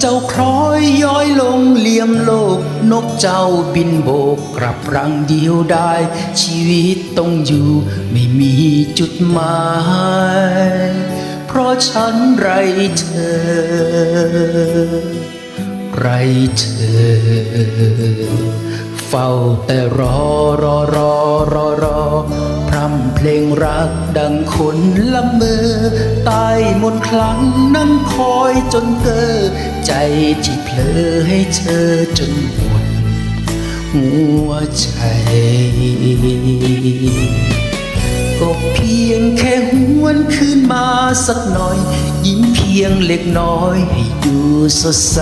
เจ้าคล้อยย้อยลงเหลี่ยมโลก นกเจ้าบินโบกกลับรังเดียวได้ ชีวิตต้องอยู่ไม่มีจุดหมาย เพราะฉันไรเธอ ไรเธอ เฝ้าแต่รอรอรอรอรอำเพลงรักดังคนละเมอใต้มนคลังนั่งคอยจนเกอใจที่เพลอให้เธอจนหมดหัวใจ ก็เพียงแค่หวนขึ้นมาสักหน่อย ยิ้มเพียงเล็กน้อยให้ดูสดใส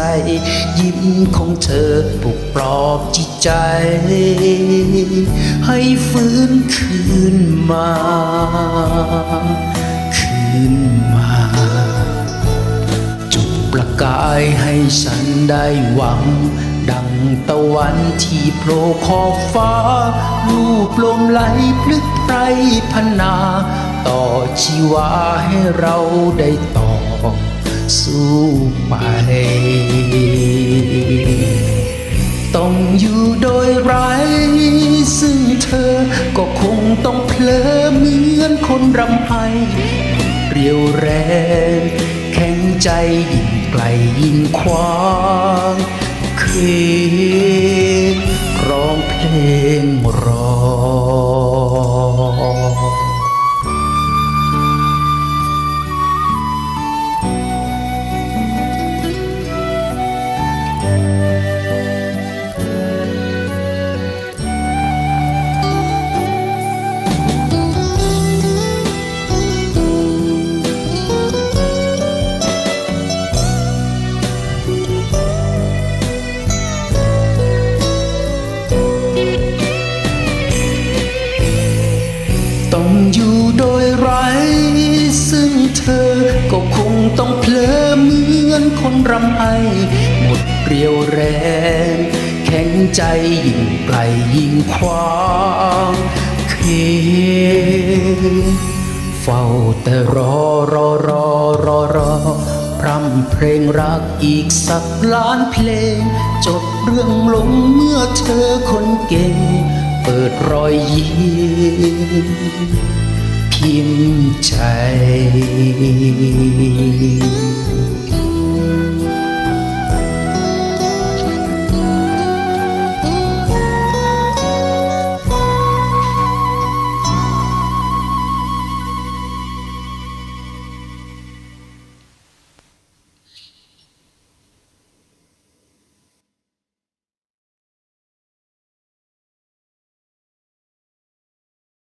ยิ้มของเธอปลุกปลอบจิตใจ ให้ฟื้นคืน มาคืนมา จุดประกายให้ฉันได้หวัง ดังตะวันที่โผล่ขอบฟ้า รูปลมไหลพลึกไพรพนนาต่อชีวาให้เราได้ต่อ สู้ไปต้องอยู่โดยไร้ซึ่งเธอก็คง รำไพเรียวแรง แข็งใจยิ่งไกลยิ่งควางเคยร้องเพลงรอ รำไห้หมดเรียวแรง แข็งใจยิ่งไกลยิ่งควางเคเฝ้าแต่รอรอรอรอรอพร่ำเพลงรักอีกสักล้านเพลง จบเรื่องลงเมื่อเธอคนเก่ง เปิดรอยยิ้มพิมพ์ใจ